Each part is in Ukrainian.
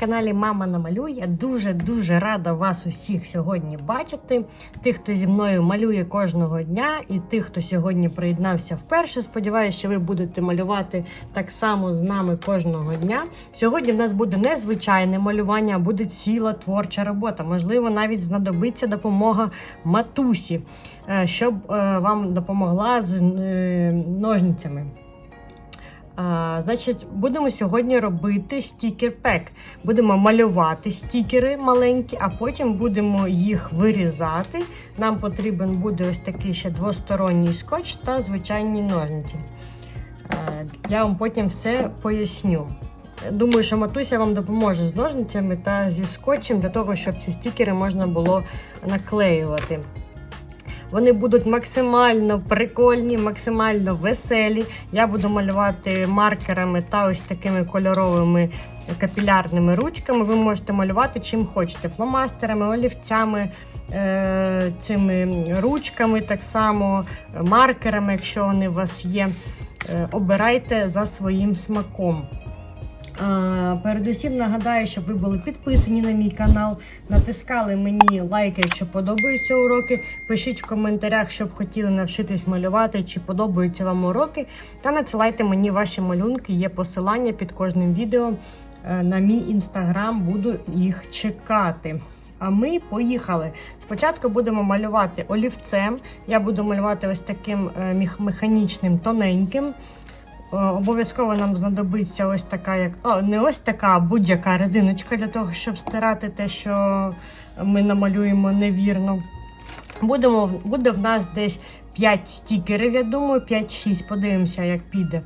каналі Мама намалює. Я дуже-дуже рада вас усіх сьогодні бачити. Тих, хто зі мною малює кожного дня, і тих, хто сьогодні приєднався вперше. Сподіваюся, що ви будете малювати так само з нами кожного дня. Сьогодні в нас буде не звичайне малювання, а буде ціла творча робота. Можливо, навіть знадобиться допомога матусі, е, щоб е, вам допомогла з е, ножницями. Значить, будемо сьогодні робити стікер-пек. Будемо малювати стікери маленькі, а потім будемо їх вирізати. Нам потрібен буде ось такий ще двосторонній скотч та звичайні ножниці. А, я вам потім все поясню. Думаю, що матуся вам допоможе з ножницями та зі скотчем для того, щоб ці стікери можна було наклеювати. Вони будуть максимально прикольні, максимально веселі. Я буду малювати маркерами та ось такими кольоровими капілярними ручками. Ви можете малювати чим хочете: фломастерами, олівцями, е- цими ручками, так само, маркерами, якщо вони у вас є. Е, обирайте за своїм смаком. Передусім нагадаю, щоб ви були підписані на мій канал, натискали мені лайки, якщо подобаються уроки. Пишіть в коментарях, щоб хотіли навчитись малювати, чи подобаються вам уроки. Та надсилайте мені ваші малюнки. Є посилання під кожним відео е, на мій інстаграм. Буду їх чекати. А ми поїхали. Спочатку будемо малювати олівцем. Я буду малювати ось таким е, механічним тоненьким. Е, Обов'язково нам знадобиться ось така, як о, не ось така, а будь-яка резиночка для того, щоб стирати те, що ми намалюємо невірно. Будемо, буде в нас десь 5 стікерів, я думаю, 5-6. Подивимося, як піде.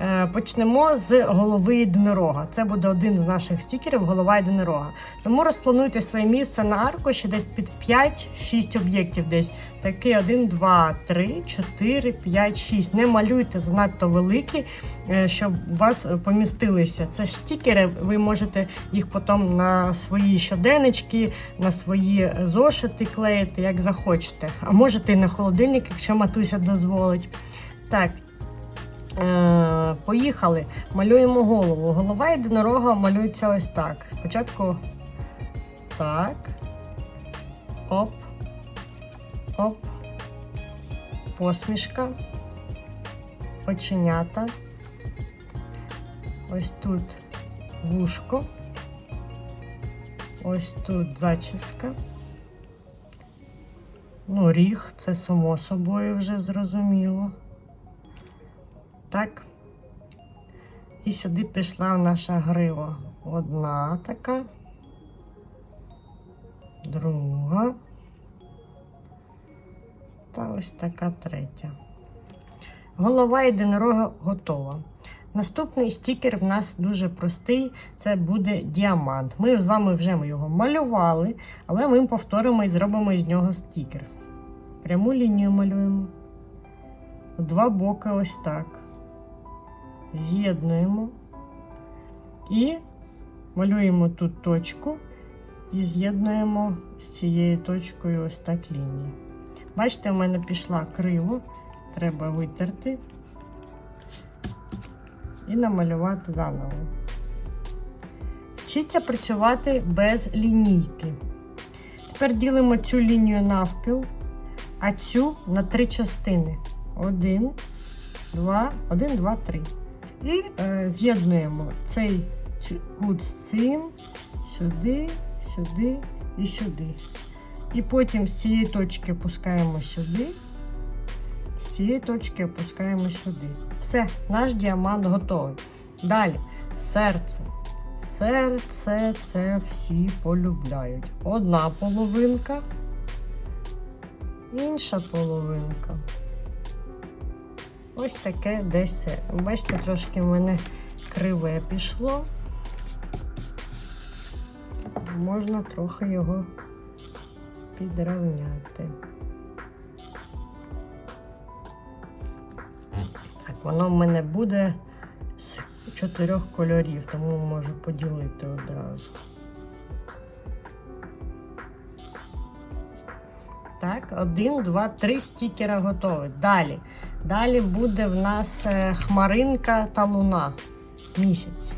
Е, Почнемо з голови єдинорога. Це буде один з наших стікерів, голова єдинорога. Тому розплануйте своє місце на аркуші десь під 5-6 об'єктів. Десь такий 1, 2, 3, 4, 5, 6. Не малюйте занадто великі, е, щоб у вас помістилися. Це ж стікери, ви можете їх потім на свої щоденнички, на свої зошити клеїти, як захочете. А можете і на холодильник, якщо матуся дозволить. Так. Е, поїхали. Малюємо голову. Голова єдинорога малюється ось так. Спочатку так. Оп. Оп. Посмішка. Оченята. Ось тут вушко. Ось тут зачіска. Ну, ріг, це само собою вже зрозуміло. Так. І сюди пішла наша грива. Одна така, друга. Та ось така третя. Голова єдинорога готова. Наступний стікер в нас дуже простий. Це буде діамант. Ми з вами вже його малювали, але ми повторимо і зробимо із нього стікер. Пряму лінію малюємо. Два боки ось так з'єднуємо і малюємо тут точку і з'єднуємо з цією точкою ось так лінії. Бачите, в мене пішла криво, треба витерти і намалювати заново. Вчіться працювати без лінійки. Тепер ділимо цю лінію навпіл, а цю на три частини. Один, два, один, два, три. І е, з'єднуємо цей кут з цим, сюди, сюди і сюди. І потім з цієї точки опускаємо сюди, з цієї точки опускаємо сюди. Все, наш діамант готовий. Далі серце. Серце це всі полюбляють. Одна половинка, інша половинка. Ось таке десь. Бачите, трошки в мене криве пішло. Можна трохи його підрівняти. Так, воно в мене буде з чотирьох кольорів, тому можу поділити одразу. Так, один, два, три стікера готові. Далі. Далі буде в нас е, хмаринка та луна місяць.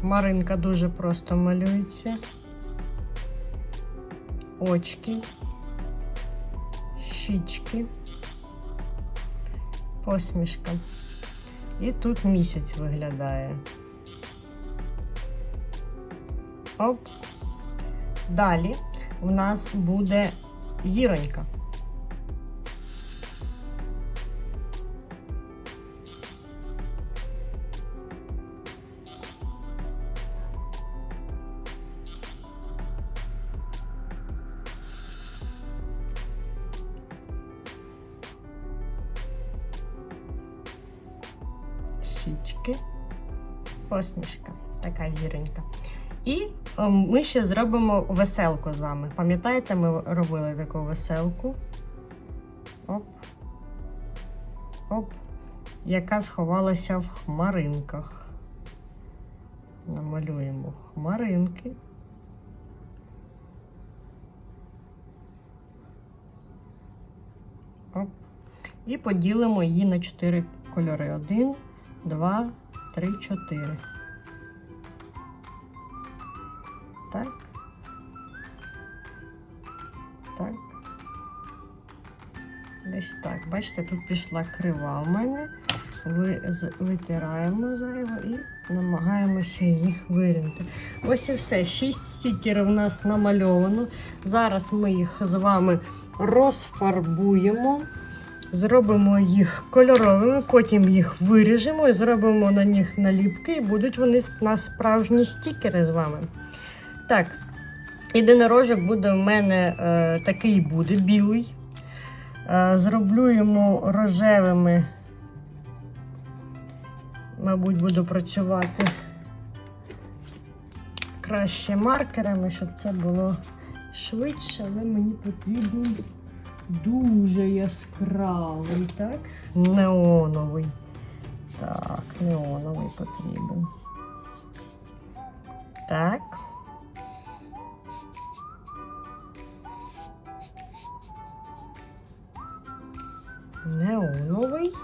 Хмаринка дуже просто малюється. Очки, щічки, посмішка. І тут місяць виглядає. Оп. Далі у нас буде зіронька. щічки, посмішка, така зіронька. І о, ми ще зробимо веселку з вами. Пам'ятаєте, ми робили таку веселку? Оп. Оп. Яка сховалася в хмаринках. Намалюємо хмаринки. Оп. І поділимо її на 4 кольори. Один, два, три, чотири. Так. Так. Десь так. Бачите, тут пішла крива в мене. Ви, витираємо зайво і намагаємося її вирівняти. Ось і все. Шість стікерів у нас намальовано. Зараз ми їх з вами розфарбуємо. Зробимо їх кольоровими, потім їх виріжемо і зробимо на них наліпки, і будуть вони на справжні стікери з вами. Так, єдинорожок буде в мене е, такий буде, білий. Е, зроблю йому рожевими. Мабуть, буду працювати краще маркерами, щоб це було швидше, але мені потрібен дуже яскравий, так? Неоновий. Так, неоновий потрібен. Так. Неоновий.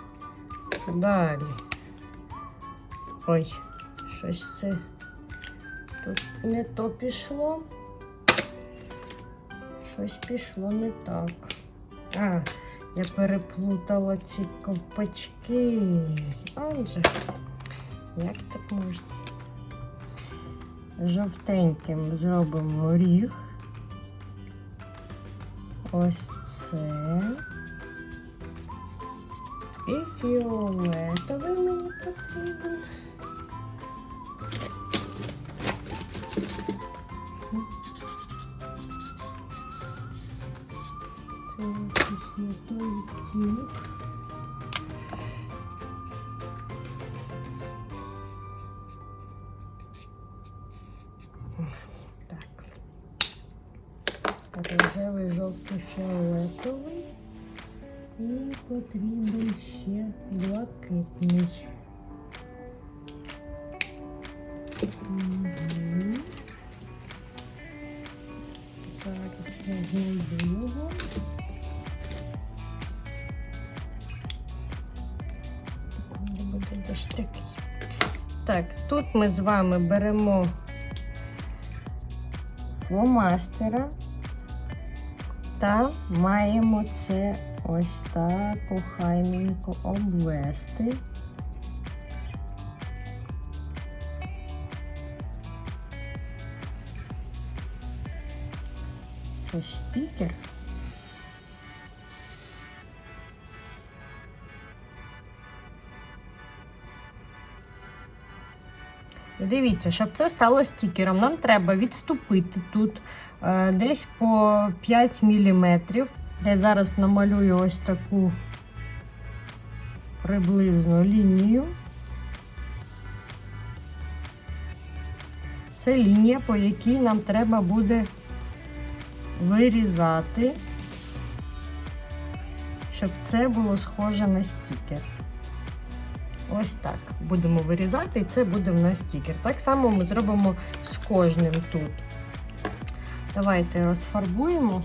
Далі. Ой, щось це тут не то пішло. Щось пішло не так. А, я переплутала ці ковпачки. Отже, як так можна? Жовтеньким зробимо ріг. Ось це. І фіолетовий мені потрібен. Це якийсь не той відтінок. Так. Рожевий, жовтий, фіолетовий. І потрібен ще блакитний. Зараз я. Так, тут ми з вами беремо фломастера та маємо це ось так охайненько обвести. Це ж стікер. І дивіться, щоб це стало стікером, нам треба відступити тут е, десь по 5 мм. Я зараз намалюю ось таку приблизну лінію. Це лінія, по якій нам треба буде вирізати, щоб це було схоже на стікер. Ось так. Будемо вирізати, і це буде в нас стікер. Так само ми зробимо з кожним тут. Давайте розфарбуємо.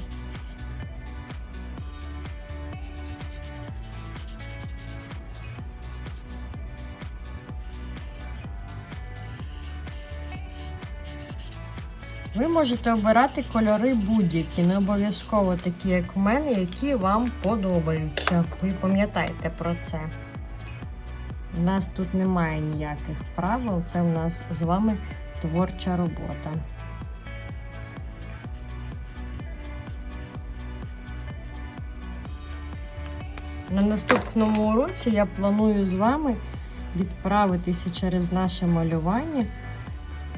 Ви можете обирати кольори будь-які, не обов'язково такі, як у мене, які вам подобаються. Ви пам'ятаєте про це. У нас тут немає ніяких правил, це в нас з вами творча робота. На наступному уроці я планую з вами відправитися через наше малювання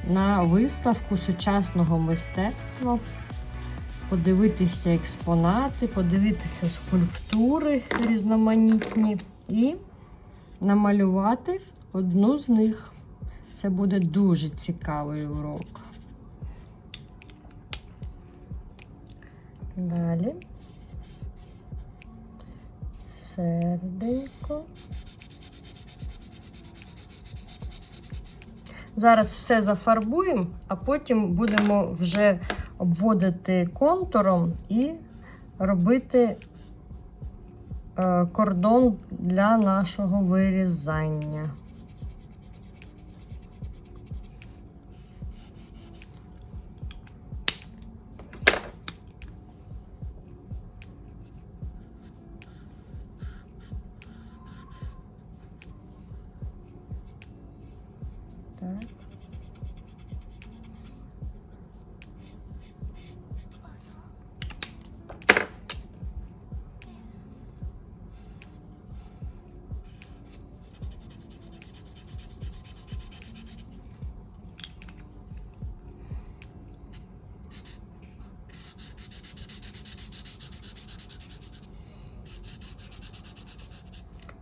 на виставку сучасного мистецтва, подивитися експонати, подивитися скульптури різноманітні і намалювати одну з них. Це буде дуже цікавий урок. Далі. Серденько. Зараз все зафарбуємо, а потім будемо вже обводити контуром і робити е, кордон для нашого вирізання.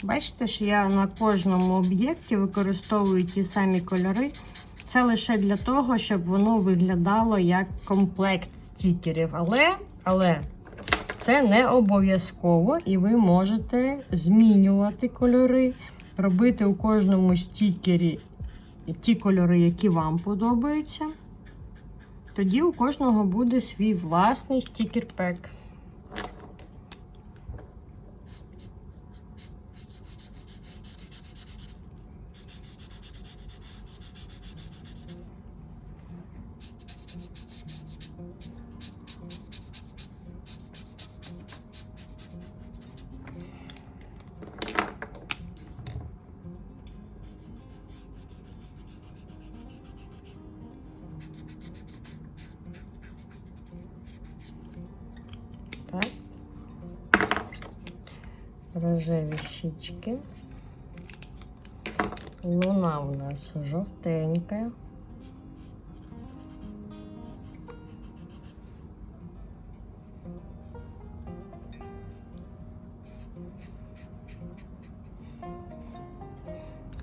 Бачите, що я на кожному об'єкті використовую ті самі кольори. Це лише для того, щоб воно виглядало як комплект стікерів. Але, але це не обов'язково, і ви можете змінювати кольори, робити у кожному стікері ті кольори, які вам подобаються. Тоді у кожного буде свій власний стікер-пек. Рожеві щічки. Луна у нас жовтенька.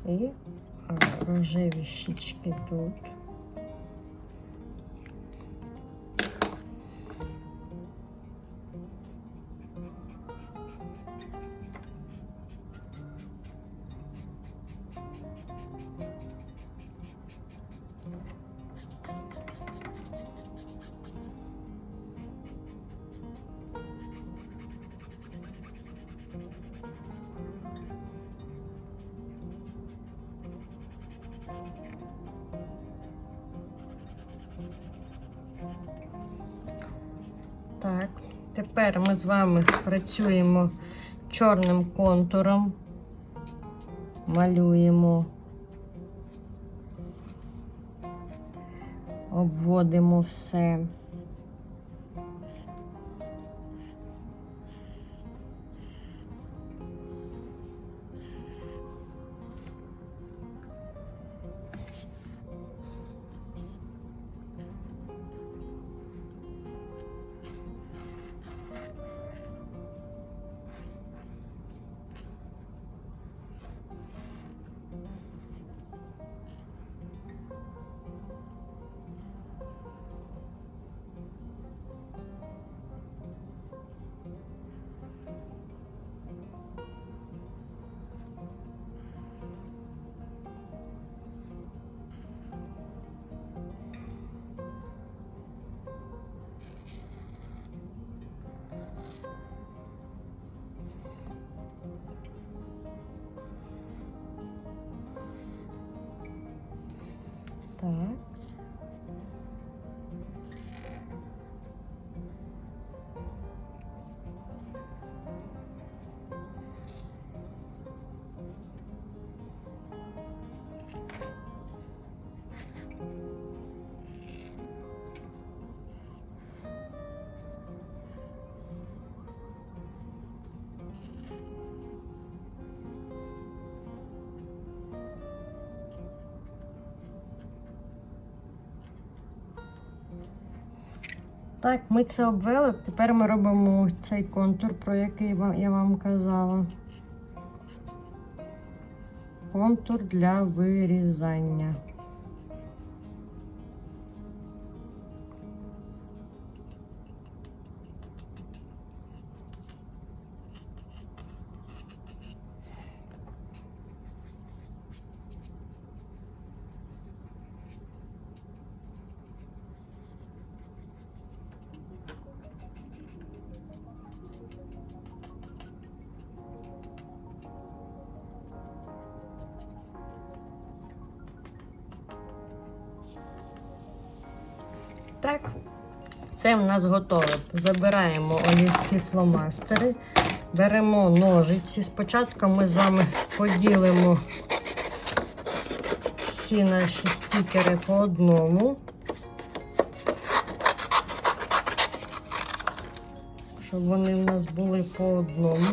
І рожеві щічки тут. Тепер ми з вами працюємо чорним контуром, малюємо, обводимо все. Так, ми це обвели. Тепер ми робимо цей контур, про який я вам казала. Контур для вирізання. Так, це в нас готове. Забираємо олівці фломастери, беремо ножиці. Спочатку ми з вами поділимо всі наші стікери по одному. Щоб вони в нас були по одному.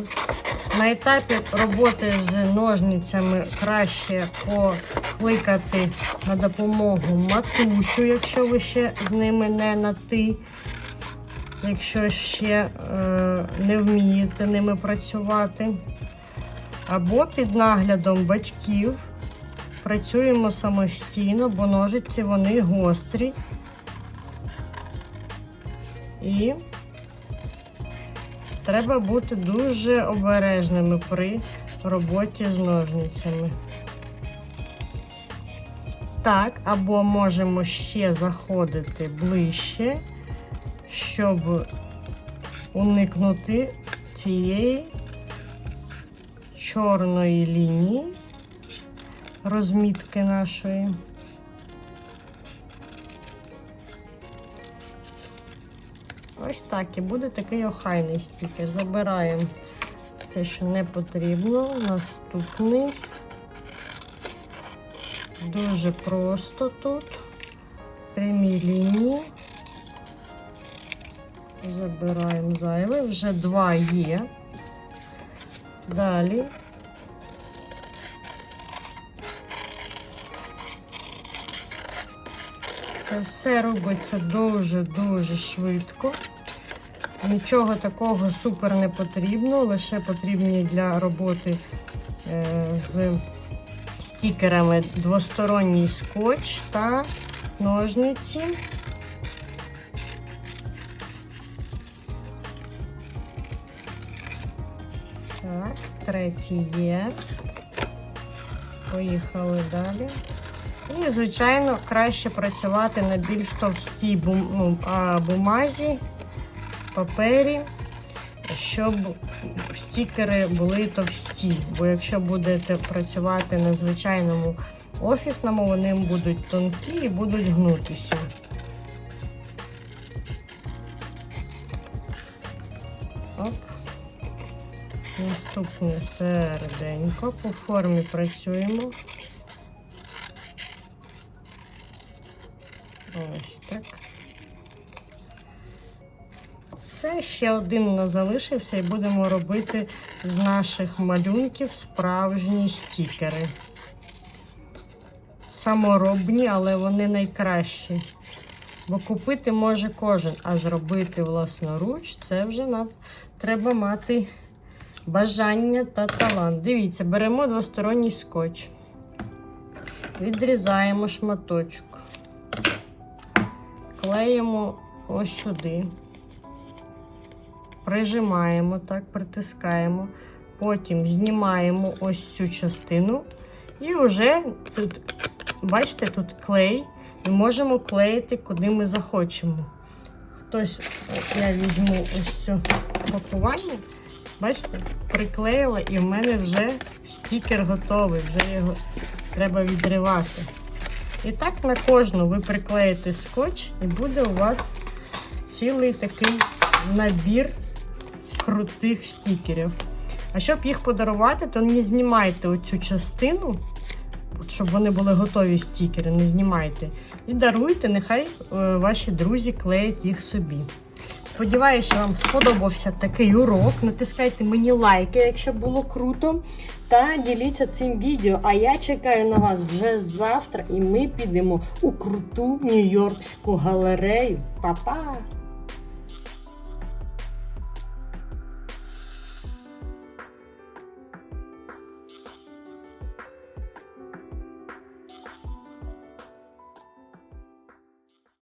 На етапі роботи з ножницями краще покликати на допомогу матусю, якщо ви ще з ними не на ти. Якщо ще е, не вмієте ними працювати. Або під наглядом батьків працюємо самостійно, бо ножиці вони гострі. І Треба бути дуже обережними при роботі з ножницями. Так, або можемо ще заходити ближче, щоб уникнути цієї чорної лінії розмітки нашої. Ось так і буде такий охайний стікер. Забираємо все, що не потрібно. Наступний. Дуже просто тут. Прямі лінії. Забираємо зайве. Вже два є. Далі. Це все робиться дуже-дуже швидко. Нічого такого супер не потрібно, лише потрібні для роботи е, з стікерами двосторонній скотч та ножниці. Так, третій є. Поїхали далі. І, звичайно, краще працювати на більш товстій ну, бумазі, папері, щоб стікери були товсті. Бо якщо будете працювати на звичайному офісному, вони будуть тонкі і будуть гнутися. Оп. Наступне серденько. По формі працюємо. Ще один у нас залишився і будемо робити з наших малюнків справжні стікери. Саморобні, але вони найкращі. Бо купити може кожен, а зробити власноруч це вже нам треба мати бажання та талант. Дивіться, беремо двосторонній скотч, відрізаємо шматочок клеїмо ось сюди, прижимаємо так, притискаємо, потім знімаємо ось цю частину і вже тут, бачите, тут клей, і можемо клеїти, куди ми захочемо. Хтось, я візьму ось цю пакування, бачите, приклеїла, і в мене вже стікер готовий, вже його треба відривати. І так на кожну ви приклеїте скотч, і буде у вас цілий такий набір крутих стікерів. А щоб їх подарувати, то не знімайте оцю частину, щоб вони були готові стікери, не знімайте. І даруйте, нехай е, ваші друзі клеять їх собі. Сподіваюся, що вам сподобався такий урок. Натискайте мені лайки, якщо було круто. Та діліться цим відео. А я чекаю на вас вже завтра, і ми підемо у круту нью-йоркську галерею. Па-па!